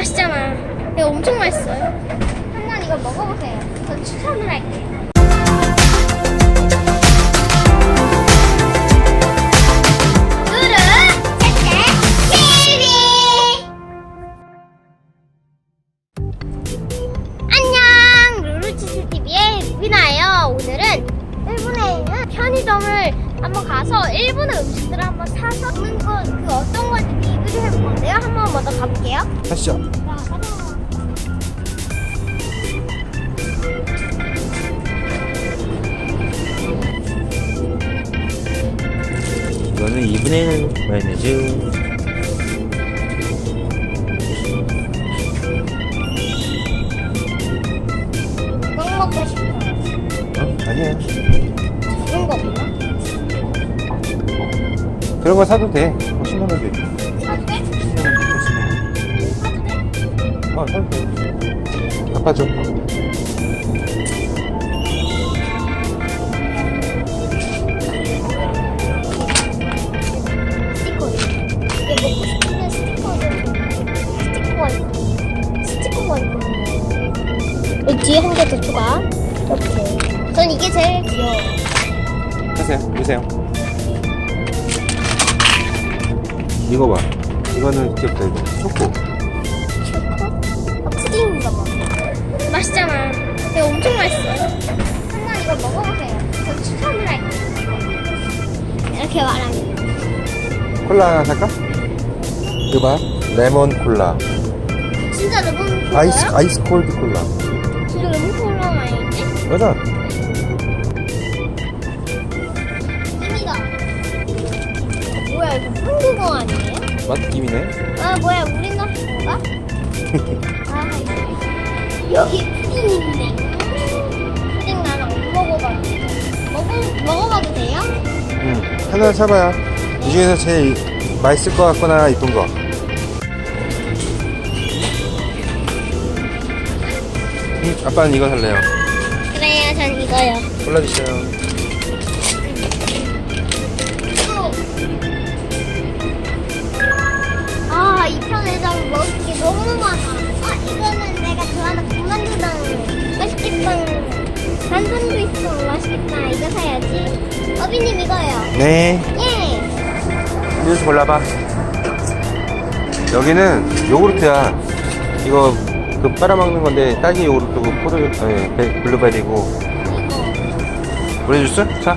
맛있잖아. 이거 엄청 맛있어요. 한번 이거 먹어보세요. 저 추천을 할게요. 안녕 루루치스 TV의 루비나예요. 오늘은 일본에 있는 편의점을 한번 가서 일본의 음식들을 한번 사서 먹는 거그 어떤 건지 리뷰를 해볼 건데요. 한번 먼저 가볼게요. 가시죠. 이거는 2분의 1 마요네즈. 뭐 먹고 싶어요. 어? 아니야. 그 그런 거 사도 돼. 10만 원 돼. 사도 돼? 10만 원 돼. 사도 돼? 어, 사도 돼. 여기 뒤에 한 개 더 추가. 이렇게. 전 이게 제일 귀여워요. 하세요. 보세요. 이거 봐. 이거는 귀엽다, 이거. 초코. 초코? 아, 푸딩인가 봐. 맛있잖아. 이거 엄청 맛있어요. 한번 이거 먹어보세요. 저 추천을 할게요. 이렇게 말하면. 콜라 하나 살까? 이거 봐. 레몬 콜라. 진짜 레몬 콜라요? 아이스, 아이스 콜드 콜라. 진짜 레몬 콜라 아니지? 맞아. 맛김이네. 아 뭐야 우리나라인가? 아 여기 푸딩 있네. 푸딩 나는 안 먹어봤는데. 먹어 먹어봐도 돼요? 응. 하나 사봐요. 이 중에서 제일 맛있을 것 같거나 이쁜 거. 응, 아빠는 이거 살래요. 그래요 전 이거요. 골라주세요. 어비님 이거요. 네. 예. 여기서 골라봐. 여기는 요구르트야. 이거 그 빨아먹는 건데 딸기 요구르트고 포도 예, 베- 블루베리고 이거. 오렌지 주스? 자.